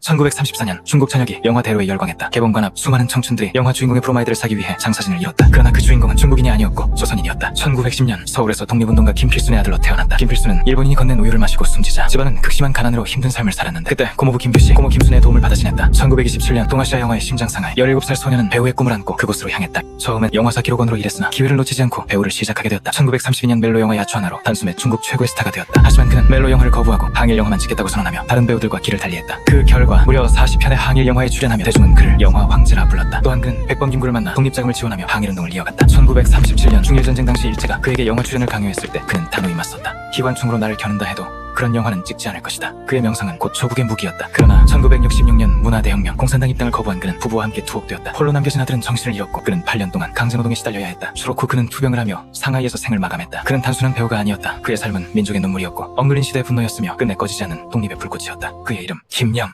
1934년 중국 전역이 영화 대로에 열광했다. 개봉관 앞 수많은 청춘들이 영화 주인공의 브로마이드를 사기 위해 장사진을 이뤘다. 그러나 그 주인공은 중국인이 아니었고 조선인이었다. 1910년 서울에서 독립운동가 김필순의 아들로 태어난다. 김필순은 일본인이 건넨 우유를 마시고 숨지자 집안은 극심한 가난으로 힘든 삶을 살았는데 그때 고모부 김규씨, 고모 김순의 도움을 받아 지냈다. 1927년 동아시아 영화의 심장상하에 17살 소녀는 배우의 꿈을 안고 그곳으로 향했다. 처음엔 영화사 기록원으로 일했으나 기회를 놓치지 않고 배우를 시작하게 되었다. 1932년 멜로 영화 야추 하나로 단숨에 중국 최고의 스타가 되었다. 하지만 그는 멜로 영화를 거부하고 항일 영화만 찍겠다고 선언하며 다른 배우들과 길을 달리했다. 그 결과 무려 40편의 항일 영화에 출연하며 대중은 그를 영화 황제라 불렀다. 또한 그는 백범 김구를 만나 독립자금을 지원하며 항일운동을 이어갔다. 1937년 중일전쟁 당시 일제가 그에게 영화 출연을 강요했을 때 그는 단호히 맞섰다. 기관총으로 나를 겨눈다 해도 그런 영화는 찍지 않을 것이다. 그의 명성은 곧 조국의 무기였다. 그러나 1966년 문화대혁명 공산당 입당을 거부한 그는 부부와 함께 투옥되었다. 홀로 남겨진 아들은 정신을 잃었고 그는 8년 동안 강제노동에 시달려야 했다. 졸업 후 그는 투병을 하며 상하이에서 생을 마감했다. 그는 단순한 배우가 아니었다. 그의 삶은 민족의 눈물이었고 엉글린 시대의 분노였으며 끝내 꺼지지 않는 독립의 불꽃이었다. 그의 이름 김영.